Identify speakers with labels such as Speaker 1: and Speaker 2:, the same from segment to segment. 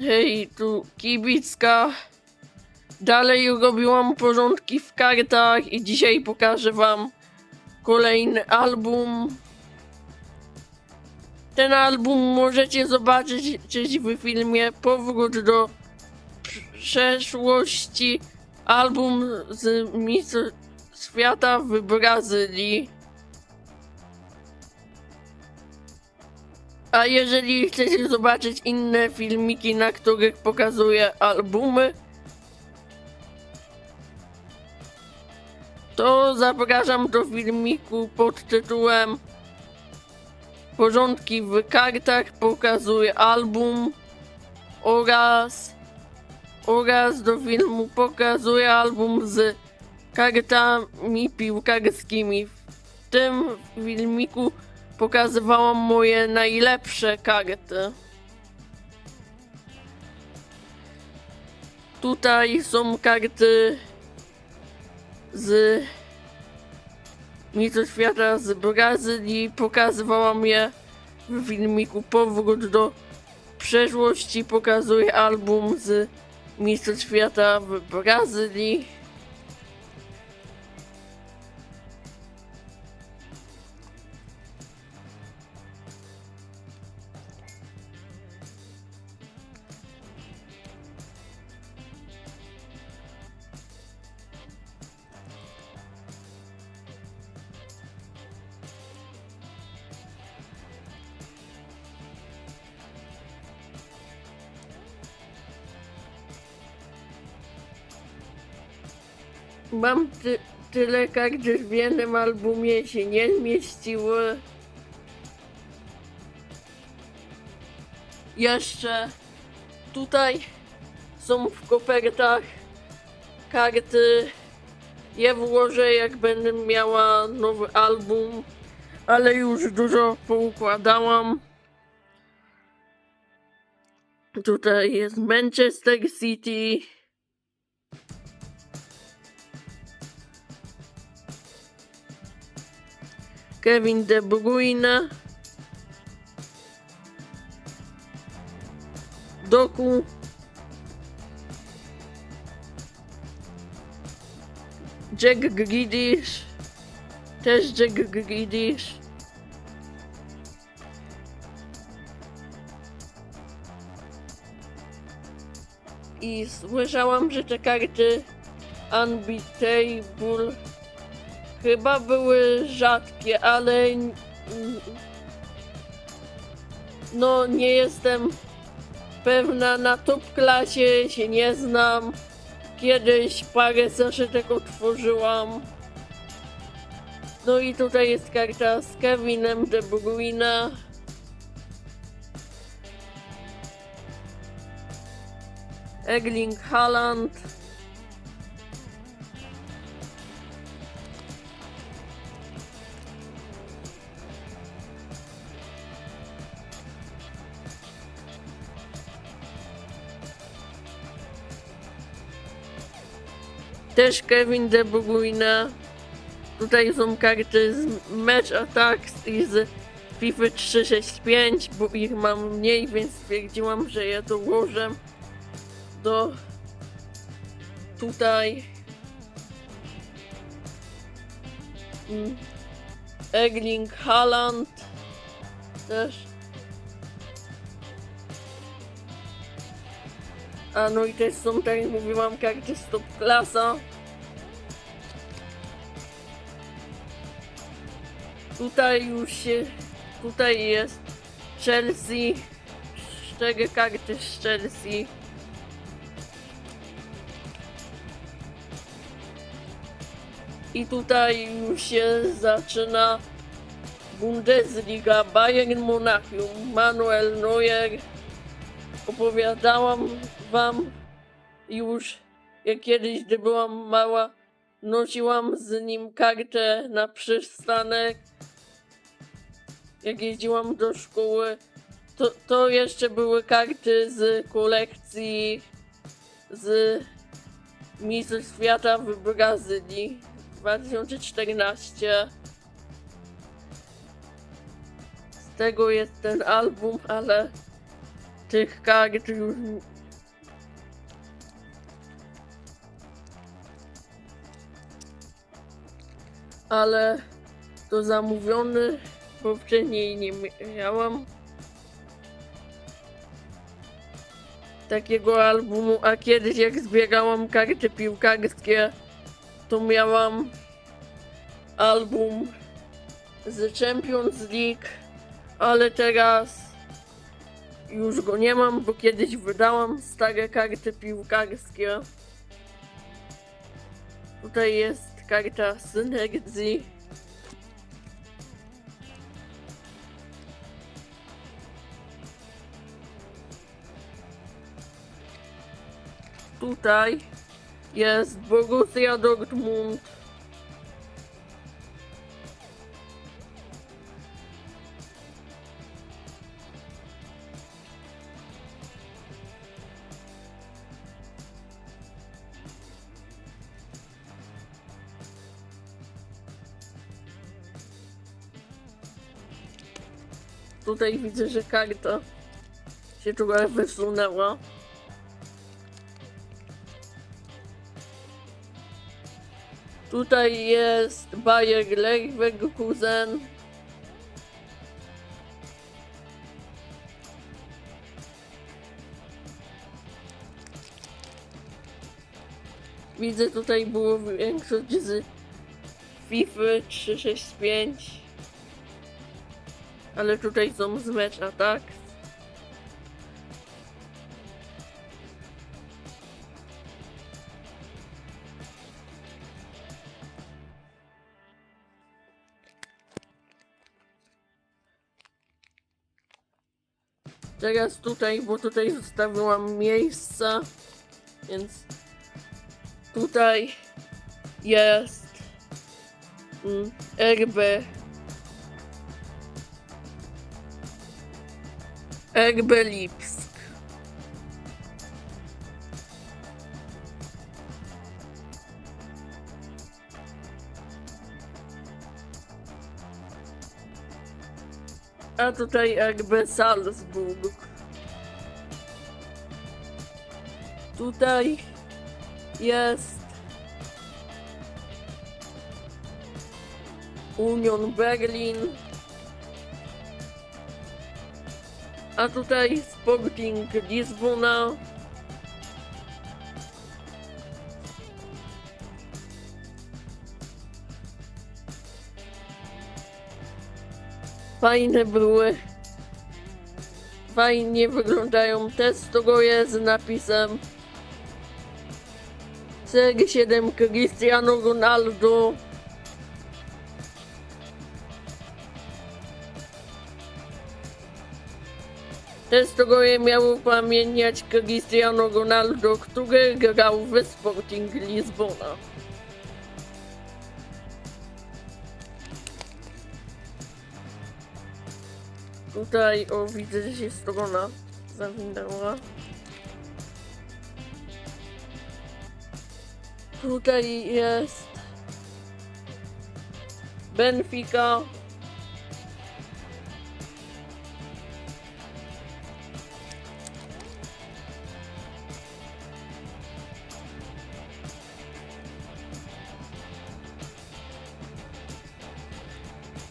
Speaker 1: Hej, tu kibicka. Dalej robiłam porządki w kartach i dzisiaj pokażę wam kolejny album. Ten album możecie zobaczyć w filmie Powrót do przeszłości. Album z Mistrzostw Świata w Brazylii. A jeżeli chcecie zobaczyć inne filmiki, na których pokazuję albumy, to zapraszam do filmiku pod tytułem Porządki w kartach pokazuje album oraz oraz do filmu pokazuje album z kartami piłkarskimi. W tym filmiku pokazywałam moje najlepsze karty. Tutaj są karty z Mistrzostw Świata z Brazylii. Pokazywałam je w filmiku Powrót do przeszłości. Pokazuje album z Mistrzostw Świata w Brazylii. Mam ty, tyle kart, że w jednym albumie się nie zmieściły. Jeszcze tutaj są w kopertach karty. Je włożę jak będę miała nowy album, ale już dużo poukładałam. Tutaj jest Manchester City. Kevin De Bruyne. Doku. Jack Grealish. Też Jack Grealish. I słyszałam, że te karty Unbeatable Chyba były rzadkie, ale no nie jestem pewna. Na top klasie się nie znam. Kiedyś parę zaszytek otworzyłam. No i tutaj jest karta z Kevinem De Bruyne. Egling Haaland. Też Kevin De Bruyne. Tutaj są karty z Match Attacks i z FIFA 365, bo ich mam mniej, więc stwierdziłam, że je dołożę do tutaj. Mm. Erling Haaland też. A no i też są, tak jak mówiłam, karty stop klasa. Tutaj już się, tutaj jest Chelsea, cztery karty z Chelsea. I tutaj już się zaczyna Bundesliga, Bayern Monachium, Manuel Neuer. Opowiadałam wam już, jak kiedyś, gdy byłam mała, nosiłam z nim kartę na przystanek. Jak jeździłam do szkoły, to, to jeszcze były karty z kolekcji z Mistrzostw Świata w Brazylii 2014. Z tego jest ten album, ale tych kart już... Ale to zamówiony, bo wcześniej nie miałam takiego albumu, a kiedyś jak zbierałam karty piłkarskie, to miałam album z Champions League, ale teraz już go nie mam, bo kiedyś wydałam stare karty piłkarskie. Tutaj jest karta synergii. Tutaj jest Borussia Dortmund. Tutaj widzę, że karta się trochę wysunęła. Tutaj jest Bayer Leverkusen. Widzę tutaj było większość z FIFA 365. Ale tutaj są z mecza, tak? Teraz tutaj, bo tutaj zostawiłam miejsca, więc tutaj jest mm, RB RB Lipsk. A tutaj jakby Salzburg. Tutaj jest Union Berlin. A tutaj Sporting Lizbona. Fajne były. Fajnie wyglądają te stogoje z napisem CR7 Cristiano Ronaldo. Te stogoje miały upamiętniać Cristiano Ronaldo, który grał w Sporting Lizbona. Tutaj, o widzę, że się strona zawinęła. Tutaj jest Benfica.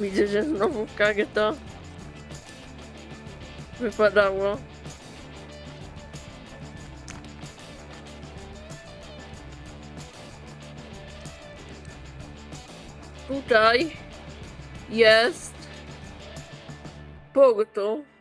Speaker 1: Widzę, że znowu karta wypadało. Tutaj jest Porto.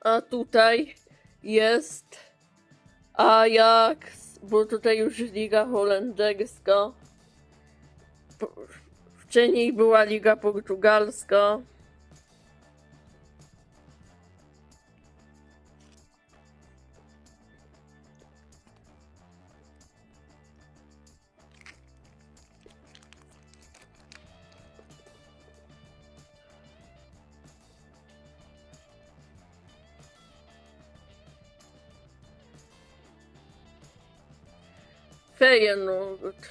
Speaker 1: A tutaj jest Ajax, bo tutaj już Liga Holenderska. Wcześniej była Liga Portugalska. Feyenoord.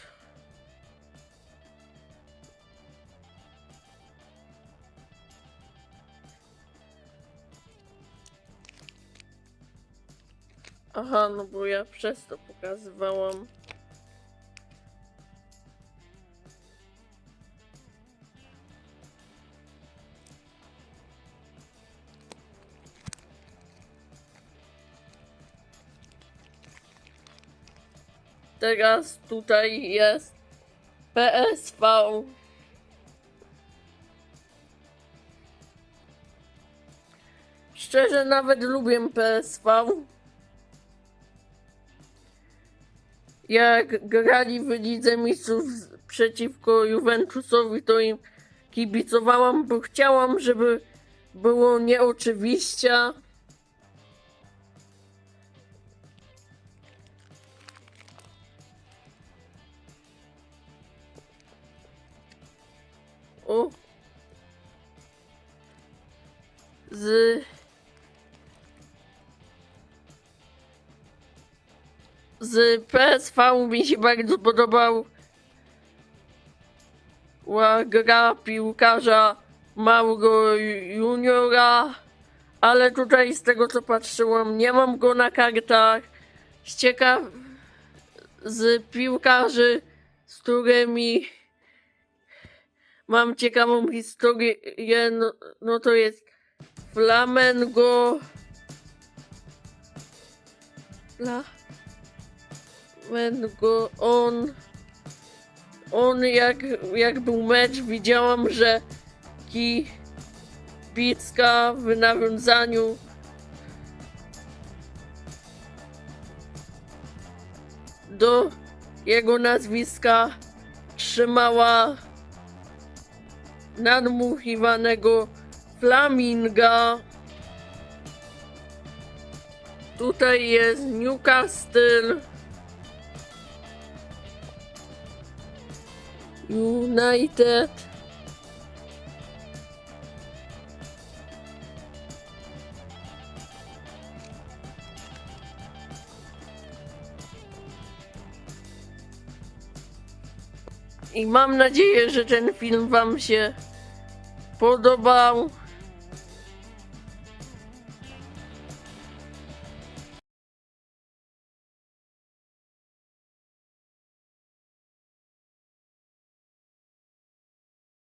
Speaker 1: Aha, no bo ja przez to pokazywałam. Teraz tutaj jest PSV. Szczerze nawet lubię PSV. Jak grali w Lidze Mistrzów przeciwko Juventusowi, to im kibicowałam, bo chciałam, żeby było nieoczywiście. O. Z. Z PSV mi się bardzo podobał. Gra piłkarza Mauro Juniora, ale tutaj z tego co patrzyłam, nie mam go na kartach. Z ciekaw z piłkarzy, z którymi mam ciekawą historię, no, no to jest Flamengo. Flamengo, on, on jak, jak był mecz, widziałam, że kibicka w nawiązaniu do jego nazwiska trzymała nadmuchiwanego flaminga. Tutaj jest Newcastle. United. I mam nadzieję, że ten film Wam się podobał.